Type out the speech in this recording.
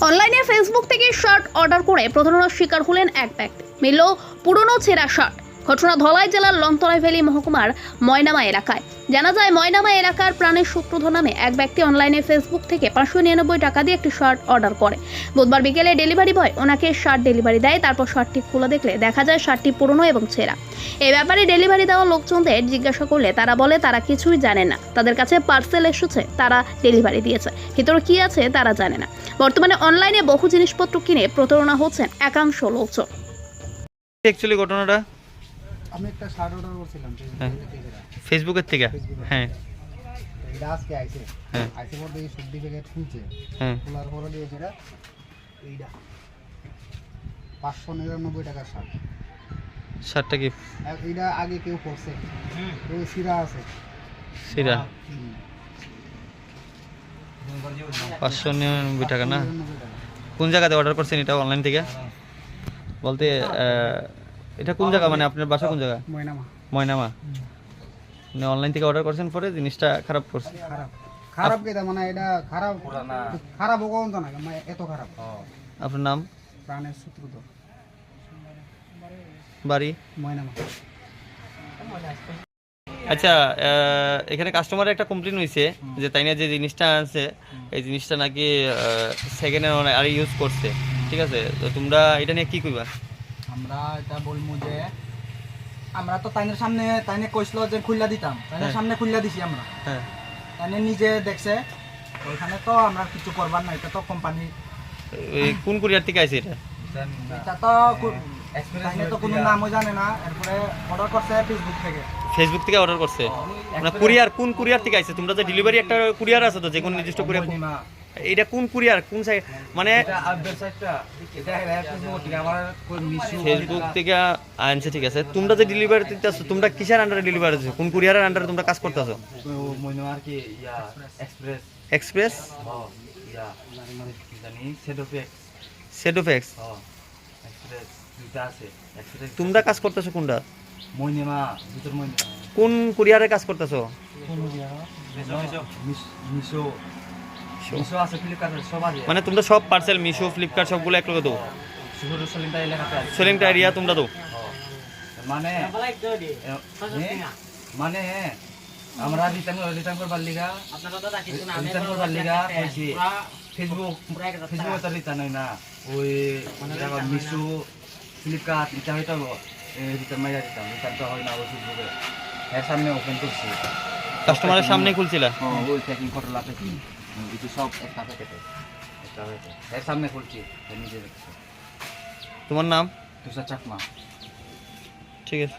অনলাইনে ফেসবুক থেকে shirt order করে প্রতারণার শিকার হলেন এক ব্যক্তি। মিলল পুরনো ছেঁড়া শার্ট। ঘটনা ধলাই জেলার লন্তরাই ভ্যালি মহকুমার ময়নামা এলাকায়। জানা যায়, ময়নামা এলাকার প্রাণের সূত্রধর নামে এক ব্যক্তি অনলাইনে ফেসবুক থেকে পাঁচশো নিরানব্বই টাকা দিয়ে একটি শার্ট অর্ডার করে। বুধবার বিকেলে ডেলিভারি বয় ওনাকে শার্ট ডেলিভারি দেয়, তারপর শার্টটি খুলে দেখলে দেখা যায় শার্টটি পুরনো এবং ছেঁড়া। এই ব্যাপারে ডেলিভারি দেওয়া লোকজনদের জিজ্ঞাসা করলে তারা বলে, তারা কিছুই জানে না। তাদের কাছে পার্সেল এসেছে, তারা ডেলিভারি দিয়েছে। ভিতরে কি আছে, তারা জানে না। বর্তমানে অনলাইনে বহু জিনিসপত্র কিনে প্রতারণা হচ্ছেন একাংশ লোকজন। ঘটনাটা আমি একটা শার্ট অর্ডার করছিলাম হ্যাঁ। ফেসবুক থেকে। ফেসবুকের থেকে? হ্যাঁ। এটা আজকে আইছে। হ্যাঁ। আইসে পর দেখি সার্টিফিকেট খুলছে। হ্যাঁ। খোলার পরে দিয়ে সেটা এইটা। পাঁচশো নিরানব্বই টাকার শার্ট। শার্টটা কি? আর এইটা আগে কেউ করছে কেউ সিরা আছে। হুম। পাঁচশো নিরানব্বই টাকা না? কোন জায়গাতে অর্ডার করছেন এটা অনলাইন থেকে? বলতে আহ, এটা কোন জায়গা? মানে আপনার বাসা কোন জায়গা? ময়নামা। ময়নামা। মানে অনলাইন থেকে অর্ডার করেছেন পরে জিনিসটা খারাপ করছে। খারাপ। খারাপ কেটা? মানে এটা খারাপ না খারাপ কোন তো না মানে এত খারাপ। আপনার নাম? প্রাণের সূত্র তো বাড়ি? ময়নামা। আচ্ছা আহ, এখানে কাস্টমারের একটা কমপ্লেন হয়েছে যে তাই না যে জিনিসটা আনছে এই জিনিসটা নাকি সেকেন্ড হ্যান্ড আর ইউজ করছে। ঠিক আছে? তো তোমরা এটা নিয়ে কি কইবা? আমরা এটা বলব যে আমরা তো তাইনের সামনে তাইনে কইছিল যে খুললা দিতাম। তাইনের হ্যাঁ। সামনে খুললা দিছি আমরা। হ্যাঁ। তাইনে নিজে দেখছে ওইখানে তো আমরা কিছু করবার না এটা তো কোম্পানি কোন কুরিয়ার থেকে আছে এটা? এটা তো তাইনে তো কোনো নামও জানে না এরপরে অর্ডার করছে ফেসবুক থেকে। ফেসবুক থেকে অর্ডার করছে? মানে কুরিয়ার কোন কুরিয়ার থেকে আইছে? তোমরা যে ডেলিভারি একটা কুরিয়ার আছে তো যে কোনো নির্দিষ্ট কুরিয়ার এটা কোন কুরিয়ার? কোন সাইড মানে ফেসবুক থেকে আনছে ঠিক আছে। তোমরা যে ডেলিভারি দিতে আসছো তোমরা কিসের আন্ডারে ডেলিভারি দিচ্ছ কোন কুরিয়ারের আন্ডারে তোমরা কাজ করতেছো এক্সপ্রেস সেডোফেক্স তোমরা কাজ করতেছো কোনটা? কোন কুরিয়ারে কাজ করতেছো মিশো। মিশো আছে ফ্লিপকার্ট সব আছে। মানে তোমরা সব পার্সেল মিশো ফ্লিপকার্ট সবগুলো এক লগে দাও। শুধু সলিমটা এলাকাতে আছে। সেলিংটা এরিয়া তোমরা দাও। মানে মানে আমরা রিটার্ন রিটার্ন করবার লিগা রিটার্ন করবার লিগা কইছি ফেসবুক ফেসবুক তো রিটার্ন হয় না। ওই মিশো ফ্লিপকার্ট এটা হয়তো রিটার্ন মাইরা দিতাম। রিটার্ন তো হয় না ওই ফেসবুকে এর সামনে ওপেন করছি। কাস্টমারের সামনে খুলছিলা? হ্যাঁ, ওই প্যাকিং কটলা প্যাকিং কিছু সব একটা কেটে। প্যাকেটে এর সামনে খুলছি নিজে দেখছি তোমার নাম? তুষার চাকমা। ঠিক আছে।